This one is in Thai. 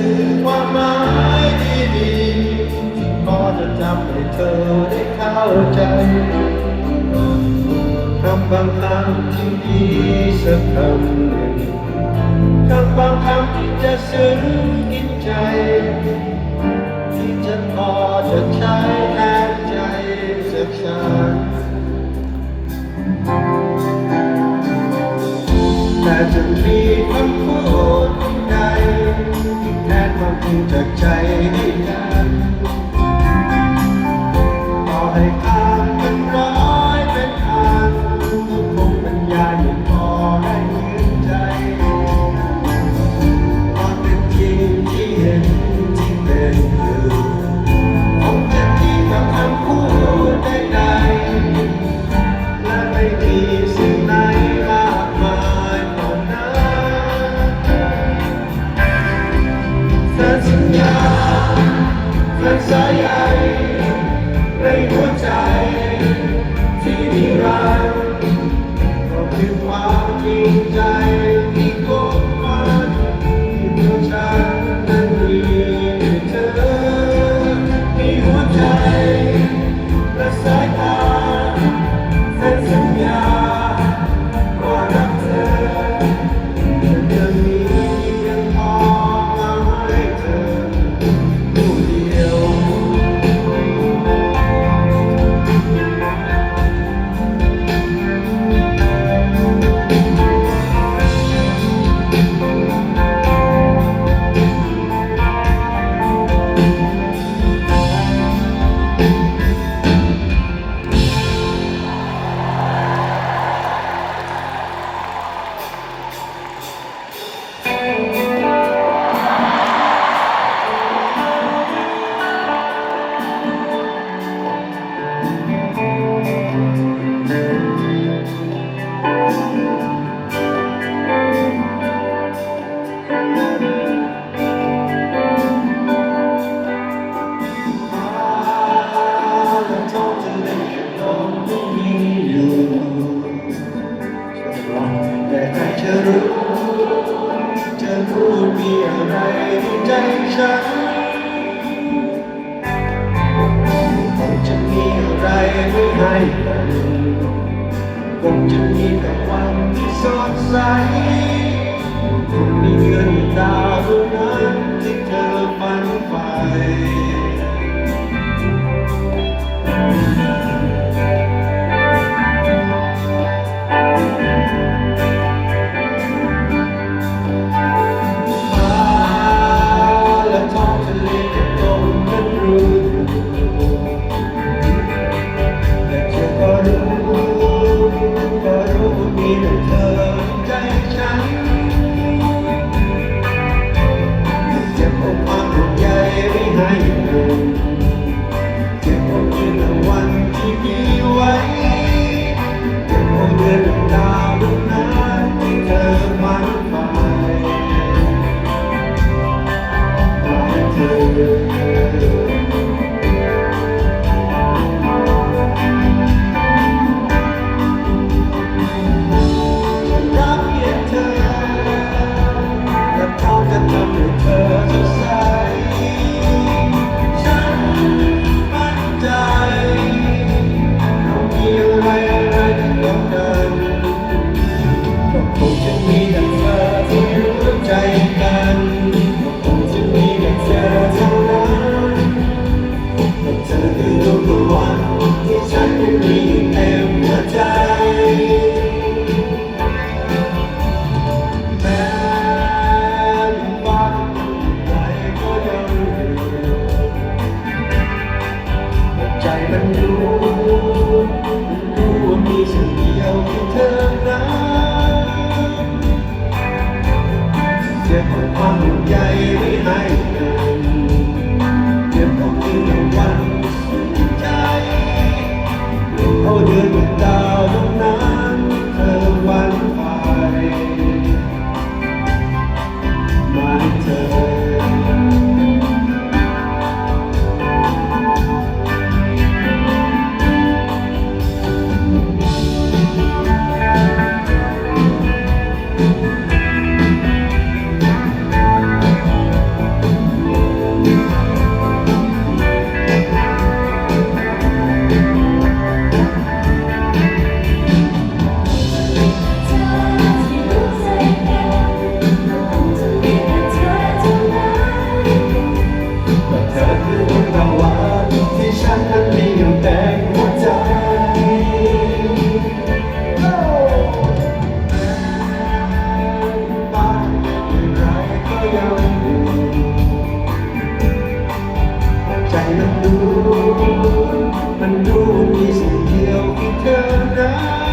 ือความหมายที่ดีก็จะทำให้เธอได้เข้าใจคำบางคำที่ดีสักคำหนึ่งคำบางคำที่จะซึ้งกินใจ ที่จะพอจะใช้แทนใจสักสักแต่จะมีคำพูด ความจริงจากใจให้กัน แฟนสายใยในหัวใจที่มีรักก็คือความจริงใจที่กบมันที่ตัวฉันนั้ ใสคงมีเงินดา เจ็บเอาคืนวันที่มีไว้เจ็บเอาเดือน ใจมันรู้รู้ว่ามีสิ่งเดียวคือเธอนั้นเจ็บเอาความห่วงใยไว้ให้กันเจ็บเอาคืนและวันสุดใจเอาเดือนกับดาวดวงนั้นเธอวันไปมาให้เธอ มันดูมันดูมีสิ่งเดียวที่เธอนั้